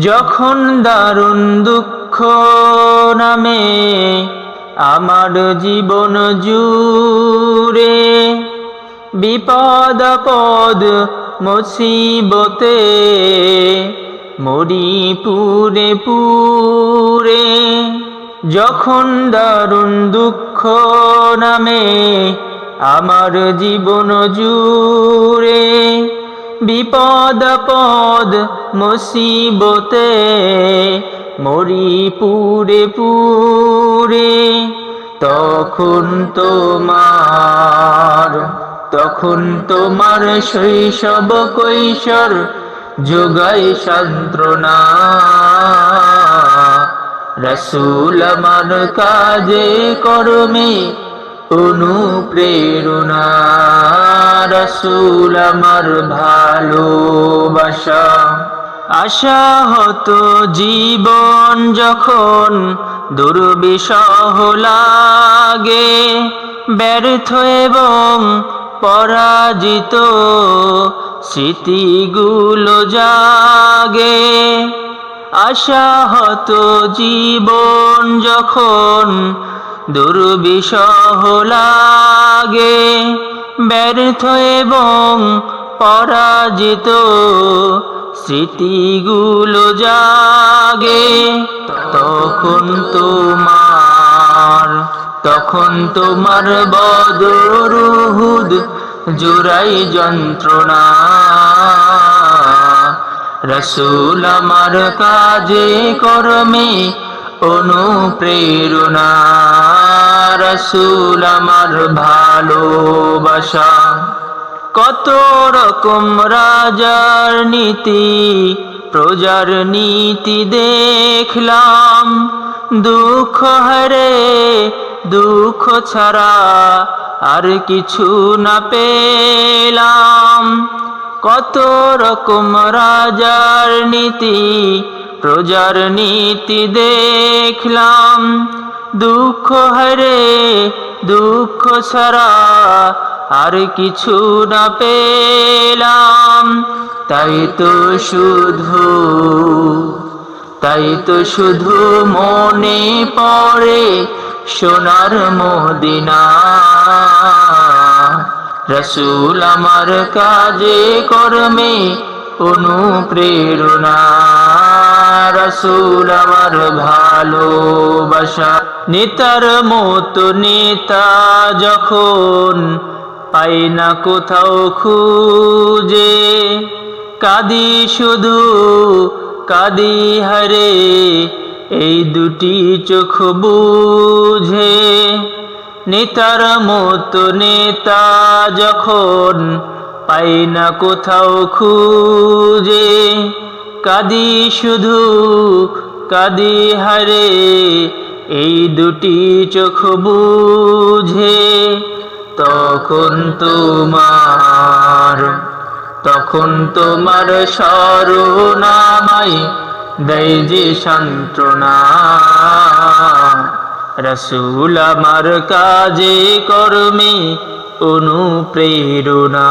যখন দারুণ দুঃখ নামে আমার জীবন জুড়ে, বিপদ পদ মুসিবতে মরি পুরে পুরে, যখন দারুণ দুঃখ নামে আমার জীবন জুড়ে বিপদ, পদ, মুসিবতে মরি পুরে পুরে তখন তোমার তখন তোমার শৈশব কৈশোর যোগাই সান্ত্রনা রসুল আমার কাজে কর্মে অনুপ্রেরণা রসুল আমার ভালোবাসা। আশা হতো জীবন যখন দুর্বিষহ লাগে, ব্যর্থ এবং পরাজিত স্মৃতিগুলো জাগে। আশা হতো জীবন যখন দুর্বিষহ লাগে ব্যর্থ এবং পরাজিত স্মৃতিগুলো জাগে। তখন তোমার তখন তোমার বদরুহুদ জোড়াই যন্ত্রণা। রসুল আমার কাজে কর্মে অনুপ্রেরণা। রসুল আমার ভালোবাসা। কত রকম রাজার নীতি, প্রজার নীতি দেখলাম। দুঃখ হারে, দুঃখ ছাড়া আর কিছু না পেলাম। কত রকম রাজার নীতি, প্রজার নীতি দেখলাম। দুঃখ হারে দুঃখ ছাড়া আর কিছু না পেলাম। তাই তো শুধু, তাই তো শুধু মনে পড়ে সোনার মদিনা। রসুল আমার কাজে কর্মে অনুপ্রেরণা। রসুল আমার ভালোবাসা। নেতার মতো নেতা যখন পাই না কোথাও খুঁজে। কাদি শুধু, কাদি হারে, এই দুটি চোখ বুঝে। নেতার মতো নেতা যখন পাই না কোথাও খুঁজে। কাদি শুধু, কাদি হারে, এই দুটি চোখ বুঝে, তখন তোমার তখন তোমার স্মরণামাই দেয় যে সান্ত্রনা রসুল আমার কাজে কর্মে অনুপ্রেরণা।